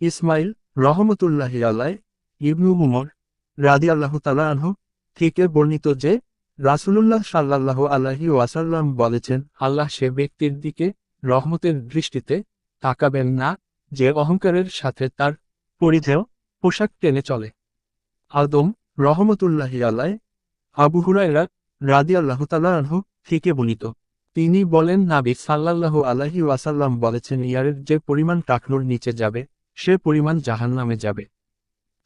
ইসমাইল রহমতুল্লাহ আলাই ইবনু উমর রাদি আল্লাহ তালা আনহু থেকে বর্ণিত যে রাসূলুল্লাহ সাল্লাহ আলাহি ওয়াসাল্লাম বলেছেন, আল্লাহ সে ব্যক্তির দিকে রহমতের দৃষ্টিতে তাকাবেন না, যে অহংকারের সাথে তার পরিধেয় পোশাক টেনে চলে। আদম রহমতুল্লাহি আলাই আবু হুরায়রা রাদি আল্লাহ তালা আনহু থেকে বর্ণিত। তিনি বলেন, নাবি সাল্লাল্লাহু আলাহি ওয়াসাল্লাম বলেছেন, ইয়ারের যে পরিমাণ টাকনুর নিচে যাবে সে পরিমাণ জাহান্নামে যাবে।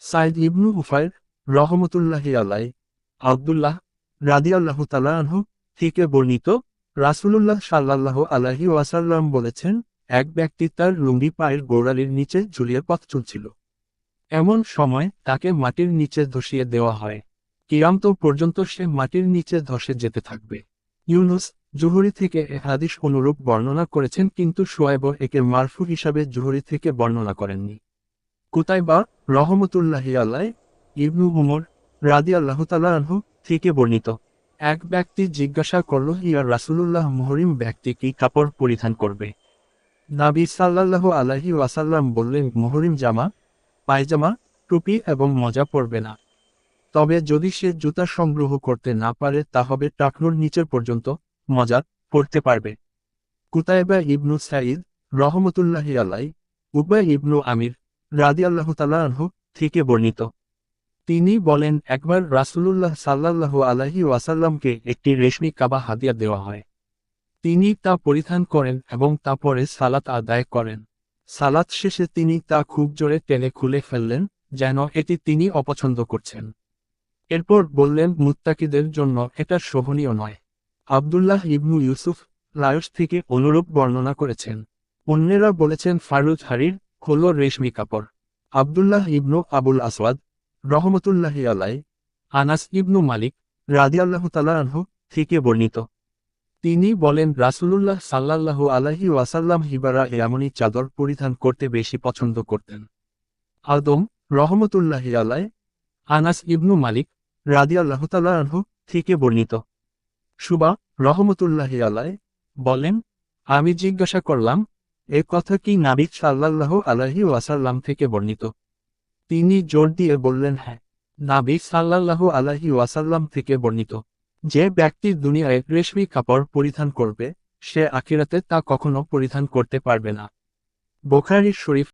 সাইদ ইবনু উফায়ের রহমতুল্লাহি আলাই আবদুল্লাহ রাদি আল্লাহ তালা থেকে বর্ণিত রাসূলুল্লাহ সাল্লাল্লাহু আলাহি ওয়াসাল্লাম বলেছেন, এক ব্যক্তি তার লুঙ্গি পায়ের গোড়ালির নিচে ঝুলিয়ে পথ চলছিল। এমন সময় তাকে মাটির নিচে ধসিয়ে দেওয়া হয়। কিয়ামত পর্যন্ত সে মাটির নিচে ধসে যেতে থাকবে। ইউনুস জুহরি থেকে এ হাদিস অনুরূপ বর্ণনা করেছেন, কিন্তু সোয়েব একে মারফু হিসাবে জুহরি থেকে বর্ণনা করেননি। কুতাইবা রহমতুল্লাহি আল্লাহ ইবনু উমর রাদি আল্লাহ আনহু থেকে বর্ণিত, এক ব্যক্তি জিজ্ঞাসা করল ইয়ার রাসূলুল্লাহ, মুহরিম ব্যক্তি কি কাপড় পরিধান করবে? নাবি সাল্লাল্লাহু আলাইহি ওয়াসাল্লাম বললেন, মহরিম জামা, পায়জামা, টুপি এবং মজা পরবে না। তবে যদি সে জুতা সংগ্রহ করতে না পারে, তা হবে টাকনুর নিচের পর্যন্ত। মজা পড়তে পারবে। কুতাইবা ইবনু সাইদ রহমতুল্লাহি আলাই উবাই ইবনু আমির রাদি আল্লাহ আনহু থেকে বর্ণিত। তিনি বলেন, একবার রাসূলুল্লাহ সাল্লাল্লাহু আলাইহি ওয়াসাল্লামকে একটি রেশমি কাবা হাদিয়া দেওয়া হয়। তিনি তা পরিধান করেন এবং তা পরে সালাত আদায় করেন। সালাত শেষে তিনি তা খুব জোরে টেনে খুলে ফেললেন, যেন এটি তিনি অপছন্দ করছেন। এরপর বললেন, মুত্তাকিদের জন্য এটা শোভনীয় নয়। আবদুল্লাহ ইবনু ইউসুফ লায়স থেকে অনুরূপ বর্ণনা করেছেন। অন্যেরা বলেছেন ফারুজ হারির হল রেশমি কাপড়। আবদুল্লাহ ইবনু আবুল আসওয়াদ রহমতুল্লাহি আলাই আনাস ইবনু মালিক রাদিয়াল্লাহ তালা আনহু থেকে বর্ণিত। তিনি বলেন, রাসূলুল্লাহ সাল্লাল্লাহু আলাইহি ওয়াসাল্লাম হিবারা এমনই চাদর পরিধান করতে বেশি পছন্দ করতেন। আদম রহমতুল্লাহি আলাই আনাস ইবনু মালিক রাদিয়াল্লাহ তালা আনহু থেকে বর্ণিত। সুবা রহমতুল্লাহি আলাই বলেন, আমি জিজ্ঞাসা করলাম, এ কথা কি নাবিক সাল্লাল্লাহ আলাইহি ওয়াসাল্লাম থেকে বর্ণিত? তিনি জোর দিয়ে বললেন হ্যাঁ নাবিক সাল্লাল্লাহু আলাইহি ওয়াসাল্লাম থেকে বর্ণিত। যে ব্যক্তি দুনিয়ায় রেশমি কাপড় পরিধান করবে, সে আখিরাতে তা কখনো পরিধান করতে পারবে না। বোখারি শরীফ